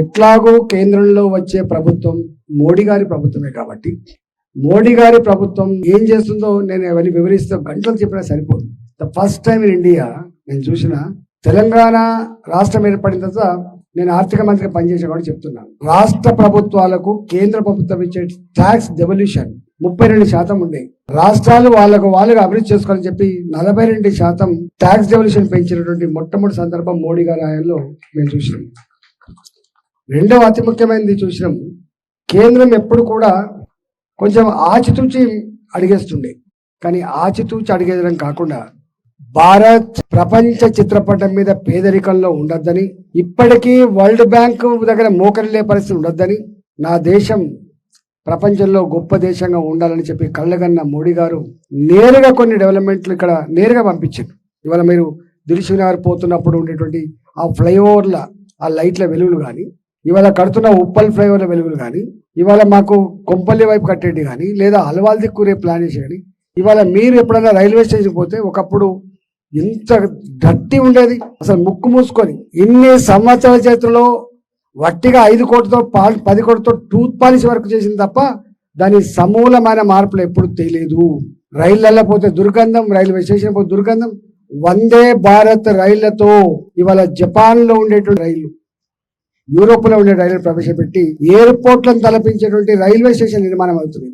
ఎట్లాగో కేంద్రంలో వచ్చే ప్రభుత్వం మోడీ గారి ప్రభుత్వమే కాబట్టి మోడీ గారి ప్రభుత్వం ఏం చేస్తుందో నేను అవన్నీ వివరిస్తే గంటలు చెప్పినా సరిపోదు. The first time in India నేను చూసిన తెలంగాణ రాష్ట్రం ఏర్పడిన తర్వాత నేను ఆర్థిక మంత్రిగా పనిచేసే కూడా చెప్తున్నాను. రాష్ట్ర ప్రభుత్వాలకు కేంద్ర ప్రభుత్వం ఇచ్చే ట్యాక్స్ డెవల్యూషన్ ముప్పై రెండు శాతం ఉండే. రాష్ట్రాలు వాళ్ళకు వాళ్ళుగా అభివృద్ధి చేసుకోవాలని చెప్పి నలభై రెండు శాతం ట్యాక్స్ డెవల్యూషన్ పెంచినటువంటి మొట్టమొదటి సందర్భం మోడీ గారి హయాంలో మేము చూసినాం. రెండవ అతి ముఖ్యమైనది చూసినాం. కేంద్రం ఎప్పుడు కూడా కొంచెం ఆచితూచి అడిగేస్తుండే. కానీ ఆచితూచి అడిగేయడం కాకుండా భారత్ ప్రపంచ చిత్రపటం మీద పేదరికంలో ఉండొద్దని ఇప్పటికీ వరల్డ్ బ్యాంక్ దగ్గర మోకరిలే పరిస్థితి ఉండొద్దని నా దేశం ప్రపంచంలో గొప్ప దేశంగా ఉండాలని చెప్పి కళ్ళగన్న మోడీ గారు నేరుగా కొన్ని డెవలప్మెంట్లు ఇక్కడ నేరుగా పంపించారు ఇవాళ మీరు దిల్సునగర్ పోతున్నప్పుడు ఉండేటువంటి ఆ ఫ్లైఓవర్ల ఆ లైట్ల వెలుగులు కానీ ఇవాళ కడుతున్న ఉప్పల్ ఫ్లైఓవర్ల వెలుగులు కానీ ఇవాళ మాకు కొంపల్లి వైపు కట్టేటి కానీ లేదా అలవాల్ రేపు ప్లాన్ చేసి కానీ ఇవాళ మీరు ఎప్పుడైనా రైల్వే స్టేషన్ పోతే ఒకప్పుడు ఎంత గట్టి ఉండేది. అసలు ముక్కు మూసుకొని ఇన్ని సంవత్సరాల చేతుల్లో వట్టిగా ఐదు కోట్లతో పాల్ పది కోట్లతో టూత్ పాలిష్ వరకు చేసింది తప్ప దాని సమూలమైన మార్పులు ఎప్పుడు తెలియదు. రైళ్ళల్లో పోతే దుర్గంధం రైల్వే స్టేషన్ పోతే దుర్గంధం వందే భారత్ రైళ్ళతో ఇవాళ జపాన్లో ఉండేటువంటి రైళ్ళు యూరోప్లో ఉండే రైళ్ళు ప్రవేశపెట్టి ఎయిర్పోర్ట్లను తలపించేటువంటి రైల్వే స్టేషన్ నిర్మాణం అవుతుంది.